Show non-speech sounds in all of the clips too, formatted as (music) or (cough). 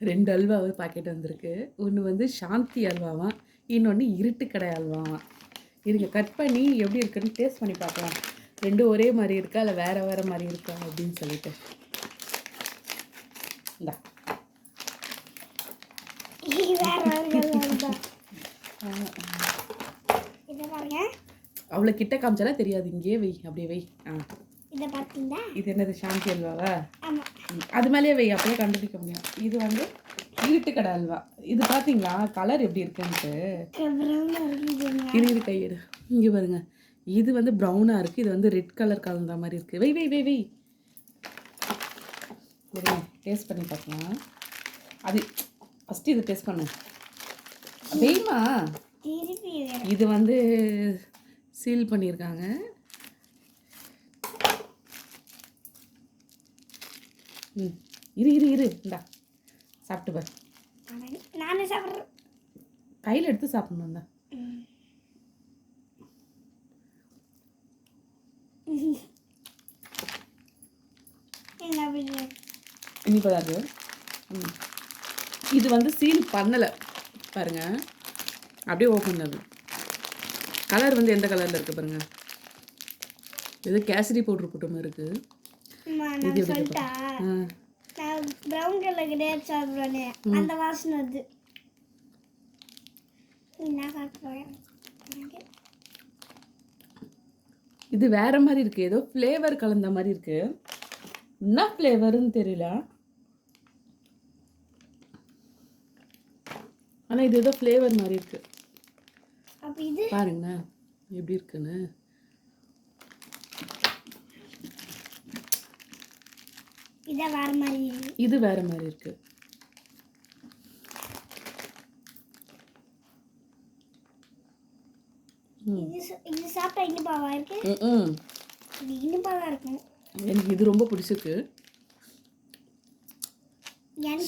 ரெண்டு அல்வா பாக்கெட் வந்திருக்கு. ஒன்று வந்து சாந்தி அல்வாவாம் இன்னொன்று இருட்டுக்கடை அல்வாவாம் இருங்க கட் பண்ணி எப்படி இருக்குன்னு டேஸ்ட் பண்ணி பார்க்கலாம். ரெண்டும் ஒரே மாதிரி இருக்கா? இல்லை வேற வேற மாதிரி இருக்கா? அப்படின்னு சொல்லிட்டு. இந்தா. (laughs) பாருங்க அவ்வளோ கிட்ட காமிச்சாலாம் தெரியாது. இங்கேயே வை அப்படியே வை. ஆ. இதை பார்த்தீங்களா இது என்னது? சாந்தி அல்வாவா? அது மேலேயே வை அப்படியே கண்டுபிடிக்க முடியும். இது வந்து இருட்டுக்கடை அல்வா. இது பார்த்தீங்களா கலர் எப்படி இருக்குன்ட்டு? இரு இரு கையெடு இங்கே பாருங்க. இது வந்து ப்ரௌனாக இருக்குது இது வந்து ரெட் கலர் கலந்த மாதிரி இருக்குது வை வை வை வை. இருங்க டேஸ்ட் பண்ணி பார்க்கலாம் அது ஃபஸ்ட்டு இது டேஸ்ட் பண்ணு. வெய்மா இது வந்து சீல் பண்ணியிருக்காங்க. ம் இரு இரு இரு இந்தா சாப்பிட்டு பாரு. நானே சாப்பிட்றேன் கையில் எடுத்து சாப்பிடணும் அப்படி இனிப்பாக தான் இருக்கு ம். இது வந்து சீல் பண்ணலை. பாருங்க. அப்படியே ஓப்பன் ஆகுது. கலர் வந்து எந்த கலரில் இருக்குது பாருங்க? இது கேசரி பவுட்ரு போட்ட மாதிரி இருக்குது அம்மா, இது ப்ரௌன் கலர் சாப்பிட்றேனே அந்த வாசனை வருது. இது வேற மாதிரி இருக்கு. ஏதோ ஃப்ளேவர் கலந்த மாதிரி இருக்கு. என்ன ஃப்ளேவர்னு தெரியல. ஆனா இது ஏதோ ஃப்ளேவர் மாதிரி இருக்கு. அப்போ இது பாருங்க எப்படி இருக்குன்னு. இதை வேற மாதிரி இருக்கு. எனக்கு இது ரொம்ப பிடிச்சிருக்கு.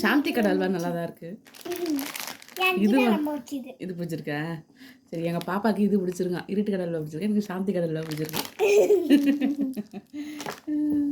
சாந்தி கடை அல்வா நல்லா தான் இருக்கு. இது இது பிடிச்சிருக்கா? சரி எங்க பாப்பாக்கு இது பிடிச்சிருக்கான். இருட்டு கடை அல்வா பிடிச்சிருக்கு எனக்கு சாந்தி கடை அல்வா பிடிச்சிருக்கு (laughs)